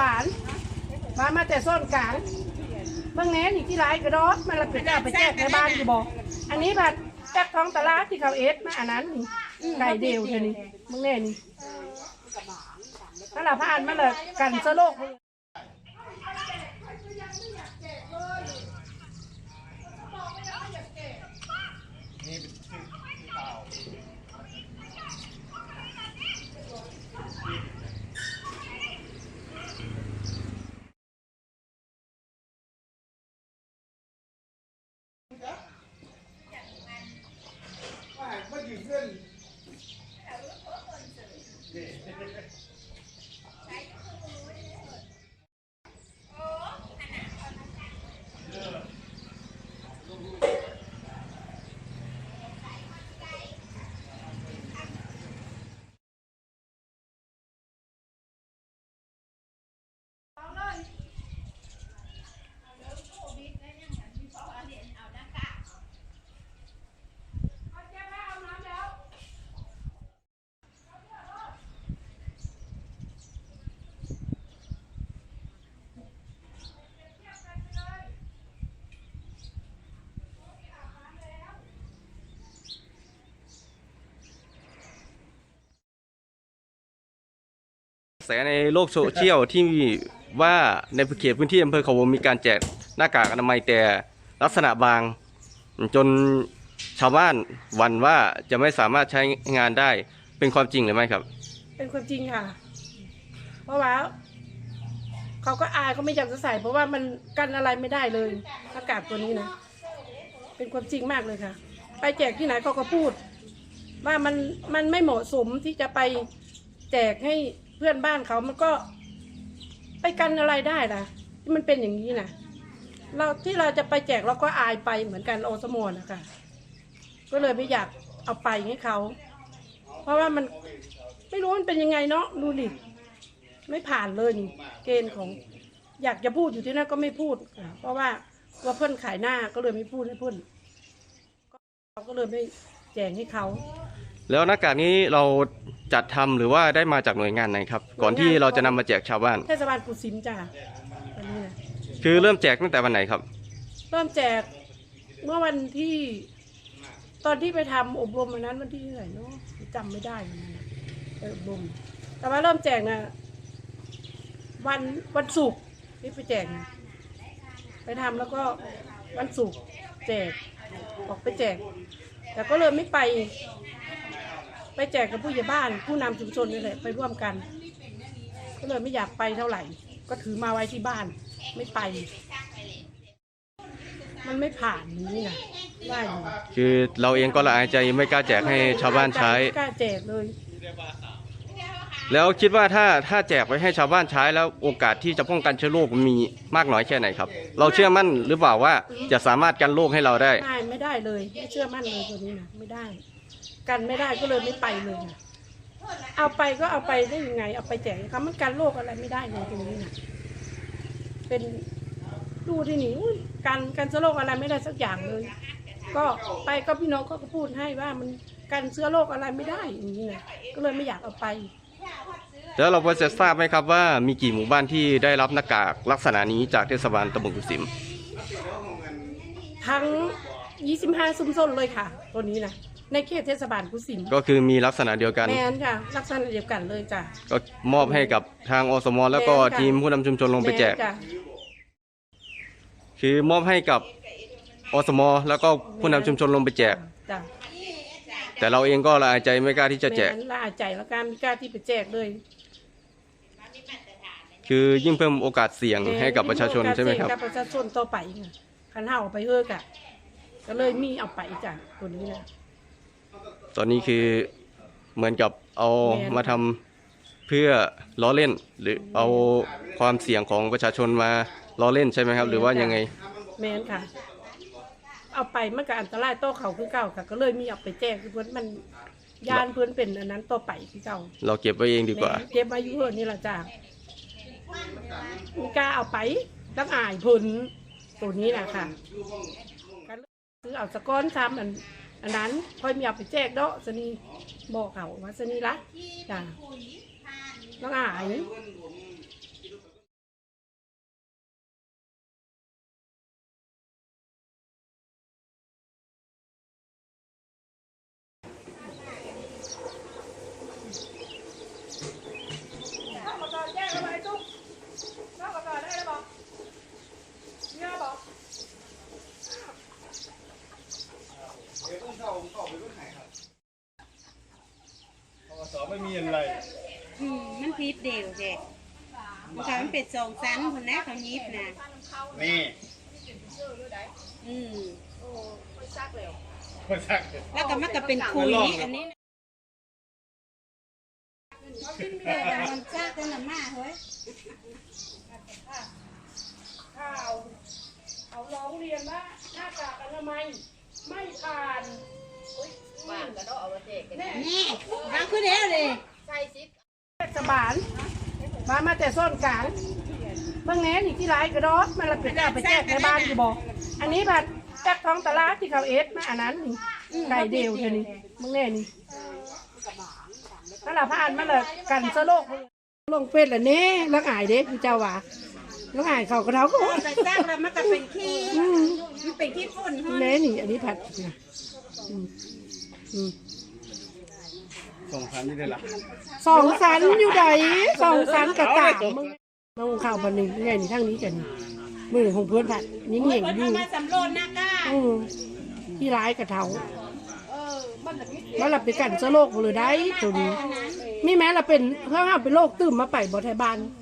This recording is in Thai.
บาล มามาแต่ส้นกลางเมื่อแง่นี่ที่ร้ายกระดอกมันละเป็นเอาไปแจกในบ้านอยู่บอกอันนี้บัดแจกท้องตลาดที่เขาเอสมาอันนั้นนี่ไก่เดียวเท่านี้เมื่อแง่นี่ถ้าเราผ่านมาเลยกันเชื้อโรคกระ แสในโลกโซเชียลที่ว่าในเขตพื้นที่อำเภอเขาวงมีการแจกหน้ากากอนามัยแต่ลักษณะบาง จนชาวบ้านหวันว่าจะไม่สามารถใช้งานได้เป็นความจริงหรือไม่ครับ เป็นความจริงค่ะ เพราะว่าเขาก็อายเขาไม่อยากจะใส่ เพราะว่ามันกันอะไรไม่ได้เลยอากาศตัวนี้นะเป็นความจริงมากเลยค่ะ ไปแจกที่ไหนเขาก็พูด ว่ามันมันไม่เหมาะสมที่จะไปแจกให้ พื่อนบ้านเขามันก็ไปกันอะไรได้ล่ะที่มันเป็นอย่างนี้นะเราที่เราจะไปแจกเราก็อายไปเหมือนกันโอสมอนะคะก็เลยไม่อยากเอาไปให้เขา เพราะว่ามันไม่รู้มันเป็นยังไงเนาะดูดิไม่ผ่านเลยนี่เกณฑ์ของอยากจะพูดอยู่ที่นั่นก็ไม่พูด เพราะว่าว่าเพื่อนขายหน้าก็เลยไม่พูดให้เพื่อนเราก็เลยไม่แจงให้เขา แล้วหน้ากากนี้เรา จัดทำหรือว่าได้มาจากหน่วยงานไหนครับ ก่อนที่เราจะนำมาแจกชาวบ้าน เทศบาลกุสิมจ้ะอันนี้นะคือเริ่มแจกตั้งแต่วันไหนครับ เริ่มแจกเมื่อวันที่ตอนที่ไปทำอบรมวันนั้นวันที่เท่าไหร่เนาะจำไม่ได้เหมือนกันนะไปอบรม แต่ว่าเริ่มแจกนะวันวันศุกร์ที่ไปแจกนะไปทำแล้วก็วันศุกร์แจกออกไปแจก แต่ก็เลยไม่ไป ไปแจกกับผู้ใหญ่บ้าน ผู้นำชุมชนนี่แหละไปร่วมกัน ก็เลยไม่อยากไปเท่าไหร่ ก็ถือมาไว้ที่บ้านไม่ไป มันไม่ผ่านอย่างนี้นะว่าอยู่คือเราเองก็ละอายใจไม่กล้าแจกให้ชาวบ้านใช้ ไม่กล้าแจกเลย แล้วคิดว่าถ้าถ้าแจกไปให้ชาวบ้านใช้แล้วโอกาสที่จะป้องกันเชื้อโรคมีมากน้อยแค่ไหนครับ เราเชื่อมั่นหรือเปล่าว่าจะสามารถกันโรคให้เราได้ไม่ไม่ได้เลย ไม่เชื่อมั่นเลยตัวนี้นะไม่ได้ กันไม่ได้ก็เลยไม่ไปเลยนะเอาไปก็เอาไปได้ยังไง เอาไปแจกเขามันกันโรคอะไรไม่ได้เลยตรงนี้นะเป็นดูที่นี่อุ๊ยกันกันเชื้อโรคอะไรไม่ได้สักอย่างเลย ก็ไปก็พี่น้องก็พูดให้ว่ามันกันเชื้อโรคอะไรไม่ได้อย่างนี้นะก็เลยไม่อยากเอาไป แล้วเราพอจะทราบไหมครับว่ามีกี่หมู่บ้านที่ได้รับหน้ากากลักษณะนี้จากเทศบาลตำบลกุสิมทั้ง 25 ซุ้มชนเลยค่ะ ตัวนี้นะ ในเขตเทศบาลกุสิมก็คือมีลักษณะเดียวกัน แมนค่ะลักษณะเดียวกันเลยจ้ะ ก็มอบให้กับทางอสมแล้วก็แม่นค่ะ ทีมผู้นำชุมชนลงไปแจก ม่นจ้ะ คือมอบให้กับอสมแล้วก็ผู้นำชุมชนลงไปแจก จ้ะแต่เราเองก็ละอายใจไม่กล้าที่จะแจกม่นล่าใจแล้วการมีกล้าที่ไปแจกเลยคือยิ่งเพิ่มโอกาสเสี่ยงให้กับประชาชนใช่ไหมครับ กับประชาชนต่อไปค่ะคันเฮาเอาไปเฮอกะก็เลยมีเอาไปจ้ะตัวนี้นะ ตอนนี้คือเหมือนกับเอาแม่นมาทำเพื่อล้อเล่น หรือเอาความเสี่ยงของประชาชนมาล้อเล่นใช่ไหมครับ หรือว่ายังไงแมนค่ะ เอาไปมันก็อันตรายต่อเขาคือเก่าค่ะ ก็เลยมีเอาไปแจกคือเพื่อนมันยานเพื่อนเป็นอันนั้นต่อไปคือเก่าเราเก็บไว้เองดีกว่าแม่เก็บไว้อยู่เฮือนนี่ล่ะจ้ะมีกล้าเอาไปตั้งอายเพิ่นตัวนี้นะค่ะก็เลยซื้อเอาสะก้อนซ้ำอัน อันนั้นพ่อยมีเอาไปแจกเดาะสนีบอกเขาว่าสนีละจ้ะตั้งอาย อืมมันพิษ เดียวแกมันก็มันเป็นสองชั้นคนแรกเขายิบนะนี่อืมคนซักแล้วก็มันก็เป็นคุยอันนี้นะเออมันชาติกันละมาเฮ้ยข่าวเขาร้องเรียนว่าหน้ากากอนามัยไม่ผ่านบ้านก็ต้องเอาเจกนี่บางคือเดียวเลยเทศ บาล มามาแต่ส้นกลางเมื่อแง่นี่ที่ร้ายกระดอกมันละเป็นเอาไปแจกในบ้านอยู่บอกอันนี้บัดแจกท้องตลาดที่เขาเอสมาอันนั้นนี่ไก่เดียวเท่านี้มึงแน่นี่นั่นแหละผ่านมาเลยกันเสอโลกลงเป็ดละเน่แล้วอายเด้พี่เจ้าว่าแล้วอายเขากระเท้าก็ไปสร้างแล้วมันก็เป็นขี้อืมมันเป็นขี้ฝุ่นเฮ้ยแน่นี่ อันนี้ผัดนะอืม อืมส่งพันนี่ได้ละสองสันอยู่ใดสองสันกระตามมึงมาหุงข้าวบันหนึ่งไงนี่ทั้งนี้กันมือของเพื่อนผัดนี่เหงี่ยงคนอยู่เอามาสำรวจนะก้าอืมที่ร้ายกระเทามันหลับไปกันเสอโรคหมดเลยได้ตัวนี้มีแม้เราเป็นเพื่อเอาเป็นโรคตื่มมาไปบ่ไทยบ้านเ